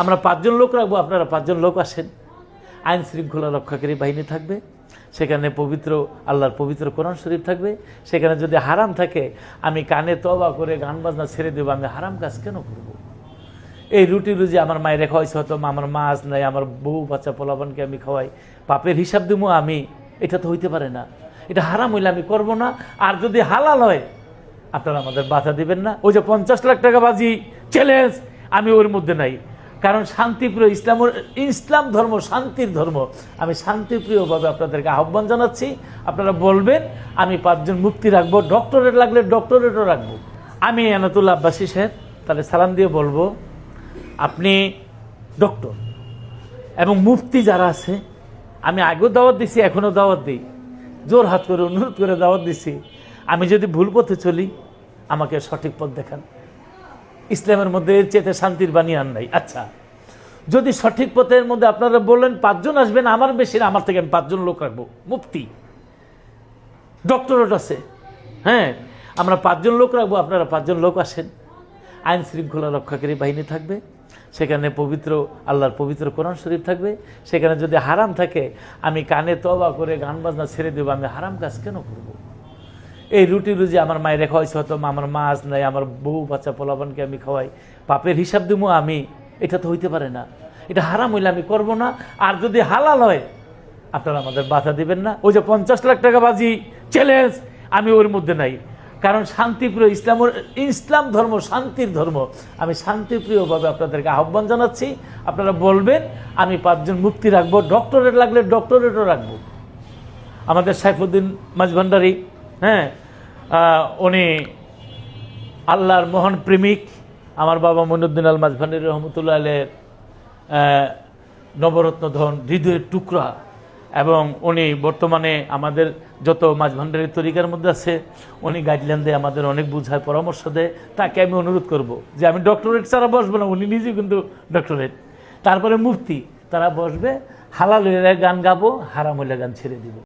আমরা পাঁচজন লোক রাখব, আপনারা পাঁচজন লোক আসেন। আইন শৃঙ্খলা রক্ষাকারী বাহিনী থাকবে, সেখানে পবিত্র, আল্লাহর পবিত্র কোরআন শরীফ থাকবে, সেখানে যদি হারাম থাকে, আমি কানে তবা করে গান বাজনা ছেড়ে দেবো, আমি হারাম কাজ কেন করব। এই রুটি রুজি আমার মায়ের রেখা হয়েছে, হয়তো আমার মাছ নাই, আমার বউ বাচ্চা পোলাবানকে আমি খাওয়াই পাপের হিসাব দেবো আমি, এটা তো হইতে পারে না। এটা হারাম হইলে আমি করব না, আর যদি হালাল হয়, আপনারা আমাদের বাধা দিবেন না। ওই যে পঞ্চাশ লাখ টাকা বাজি চ্যালেঞ্জ আমি ওর মধ্যে নাই। কারণ শান্তিপ্রিয় ইসলাম ইসলাম ধর্ম, শান্তির ধর্ম। আমি শান্তিপ্রিয়ভাবে আপনাদেরকে আহ্বান জানাচ্ছি। আপনারা বলবেন, আমি পাঁচজন মুক্তি রাখব, ডক্টরেট লাগলে ডক্টরেটও রাখব। আমি এনাতুল্লা আব্বাসী সাহেব, তাহলে সালাম দিয়ে বলব, আপনি ডক্টর এবং মুফতি যারা আছে, আমি আগেও দাওয়াত দিছি, এখনও দাওয়াত দিই। জোর হাত করে, অনুরোধ করে দাওয়াত দিছি। আমি যদি ভুল পথে চলি, আমাকে সঠিক পথ দেখান। ইসলামের মধ্যে এর চেতে শান্তির বাণী আর নাই। আচ্ছা যদি সঠিক পথের মধ্যে আপনারা বললেন পাঁচজন আসবেন, আমার বেশি আমার থেকে আমি পাঁচজন লোক রাখব। মুফতি, ডক্টরেট আছে। হ্যাঁ আমরা পাঁচজন লোক রাখব, আপনারা পাঁচজন লোক আসেন। আইন শৃঙ্খলা রক্ষাকারী বাহিনী থাকবে, সেখানে পবিত্র, আল্লাহর পবিত্র কোরআন শরীফ থাকবে। সেখানে যদি হারাম থাকে, আমি কানে তবা করে গান বাজনা ছেড়ে দেবো, আমি হারাম কাজ কেন করব। এই রুটি রুজি আমার মায়ের হয়েছে হয়তো আমার মাছ নাই, আমার বউ বাচ্চা পোলাবানকে আমি খাওয়াই পাপের হিসাব দেবো আমি, এটা তো হইতে পারে না। এটা হারাম হইলে আমি করব না, আর যদি হালাল হয়, আপনারা আমাদের বাধা দিবেন না। ওই যে পঞ্চাশ লাখ টাকা বাজি চ্যালেঞ্জ আমি ওর মধ্যে নাই। কারণ শান্তিপ্রিয় ইসলাম ইসলাম ধর্ম শান্তির ধর্ম। আমি শান্তিপ্রিয়ভাবে আপনাদেরকে আহ্বান জানাচ্ছি, আপনারা বলবেন, আমি পাঁচজন মুক্তি রাখব ডক্টরেট লাগলে ডক্টরেটও রাখব। আমাদের সাইফুদ্দিন মাঝভান্ডারি হ্যাঁ? উনি আল্লাহর মোহন প্রেমিক, আমার বাবা মনুদ্দিন আল মাঝভান্ডারি রহমতুল্লাহ আলের নবরত্ন ধন, হৃদয়ের টুকরা, এবং উনি বর্তমানে আমাদের যত মাছ ভান্ডারের তরিকার মধ্যে আছে, উনি গাইডলাইন দেয়, আমাদের অনেক বুঝায়, পরামর্শ দেয়। তাকে আমি অনুরোধ করব যে আমি ডক্টরেট ছাড়া বসবো না, উনি নিজেই কিন্তু ডক্টরেট তারপরে মুফতি, তারা বসবে, হালাল হইলে গান গাবো, হারাম হইলে গান ছেড়ে দিব।